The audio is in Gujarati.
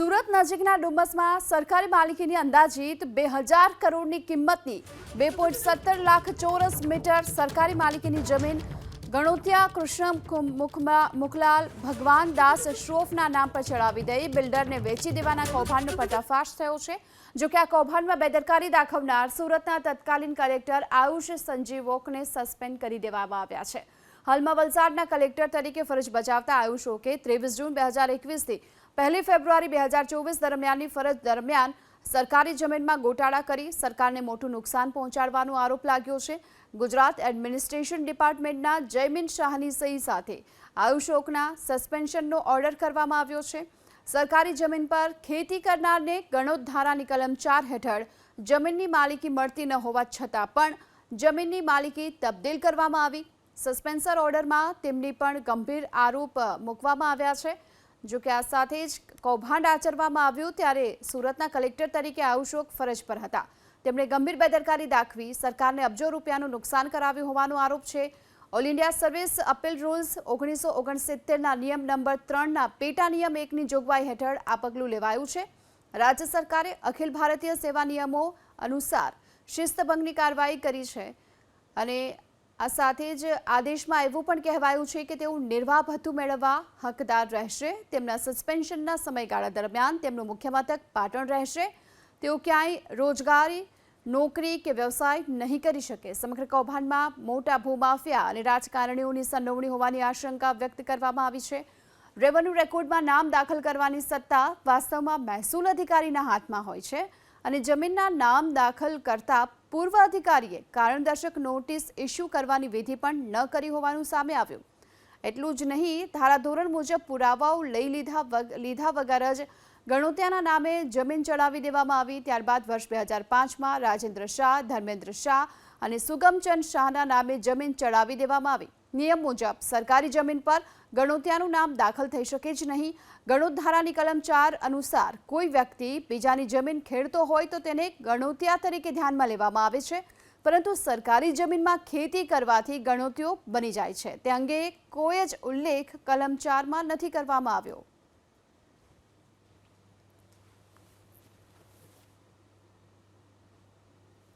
સુરત નજીકના ડુમસમાં સરકારી માલિકીની અંદાજિત બે હજાર કરોડની કિંમતની બે પોઈન્ટ સત્તર લાખ ચોરસ મીટર સરકારી માલિકીની જમીન ગણોતિયા કૃષ્ણ મુખલાલ ભગવાન દાસ શ્રોફના નામ પર ચડાવી દઈ બિલ્ડરને વેચી દેવાના કૌભાંડનો પર્દાફાશ થયો છે. જોકે આ કૌભાંડમાં બેદરકારી દાખવનાર સુરતના તત્કાલીન કલેક્ટર આયુષ સંજીવોકને સસ્પેન્ડ કરી દેવામાં આવ્યા છે. હાલમાં વલસાડના કલેક્ટર તરીકે ફરજ બજાવતા આયુષ ઓકે ત્રેવીસ જૂન બે હજાર એકવીસથી પહેલી ફેબ્રુઆરી બે હજાર ચોવીસ દરમિયાનની ફરજ દરમિયાન સરકારી જમીનમાં ગોટાળા કરી સરકારને મોટું નુકસાન પહોંચાડવાનો આરોપ લાગ્યો છે. ગુજરાત એડમિનિસ્ટ્રેશન ડિપાર્ટમેન્ટના જયમીન શાહની સહી સાથે આયુષોકના સસ્પેન્શનનો ઓર્ડર કરવામાં આવ્યો છે. સરકારી જમીન પર ખેતી કરનારને ગણોત ધારાની કલમ ચાર હેઠળ જમીનની માલિકી મળતી ન હોવા છતાં પણ જમીનની માલિકી તબદીલ કરવામાં આવી. સસ્પેન્સર ઓર્ડરમાં તેમની પણ ગંભીર આરોપ મૂકવામાં આવ્યા છે. જો કે આ સાથે જ કૌભાંડ આચરવામાં આવ્યું ત્યારે સુરતના કલેક્ટર તરીકે આયુષોક ફરજ પર હતા. તેમણે ગંભીર બેદરકારી દાખવી સરકારને અબજો રૂપિયાનું નુકસાન કરાવ્યું હોવાનો આરોપ છે. All India service appeal rules ઓગણીસો ઓગણસિત્તેરના નિયમ નંબર ત્રણના પેટા નિયમ એકની જોગવાઈ હેઠળ આ પગલું લેવાયું છે. રાજ્ય સરકારે અખિલ ભારતીય સેવા નિયમો અનુસાર શિસ્તભંગની કાર્યવાહી કરી છે અને આ સાથે જ આદેશમાં એવું પણ કહેવાયું છે કે તેઓ નિર્વાહ ભથ્થું મેળવવા હકદાર રહેશે, તેમના સસ્પેન્શનના સમયગાળા દરમિયાન તેમનું મુખ્ય મથક પાટણ રહેશે. તેઓ ક્યાંય રોજગારી, નોકરી કે વ્યવસાય નહીં કરી શકે. સમગ્ર કૌભાંડમાં મોટા ભૂમાફિયા અને રાજકારણીઓની સંડોવણી હોવાની આશંકા વ્યક્ત કરવામાં આવી છે. રેવન્યુ રેકોર્ડમાં નામ દાખલ કરવાની સત્તા વાસ્તવમાં મહેસૂલ અધિકારીના હાથમાં હોય છે. અને જમીનના નામ દાખલ કરતા પૂર્વ અધિકારીએ કારણદર્શક નોટિસ ઇસ્યુ કરવાની વિધિ પણ ન કરી હોવાનું સામે આવ્યું. એટલું જ નહીં, ધારાધોરણ મુજબ પુરાવાઓ લઈ લીધા લીધા વગર જ ગણોત્યાના નામે જમીન ચડાવી દેવામાં આવી. ત્યારબાદ વર્ષ બે હજાર પાંચમાં રાજેન્દ્ર શાહ, ધર્મેન્દ્ર શાહ અને સુગમચંદ શાહના નામે જમીન ચડાવી દેવામાં આવી. નિયમ મુજબ સરકારી જમીન પર ગણોતિયાનું નામ દાખલ થઈ શકે જ નહીં. ગણોત ધારાની કલમ ચાર અનુસાર કોઈ વ્યક્તિ બીજાની જમીન ખેડતો હોય તો તેને ગણોતિયા તરીકે ધ્યાનમાં લેવામાં આવે છે. પરંતુ સરકારી જમીનમાં ખેતી કરવાથી ગણોતિયો બની જાય છે. તે અંગે કોઈ જ ઉલ્લેખ કલમ ચારમાં નથી કરવામાં આવ્યો.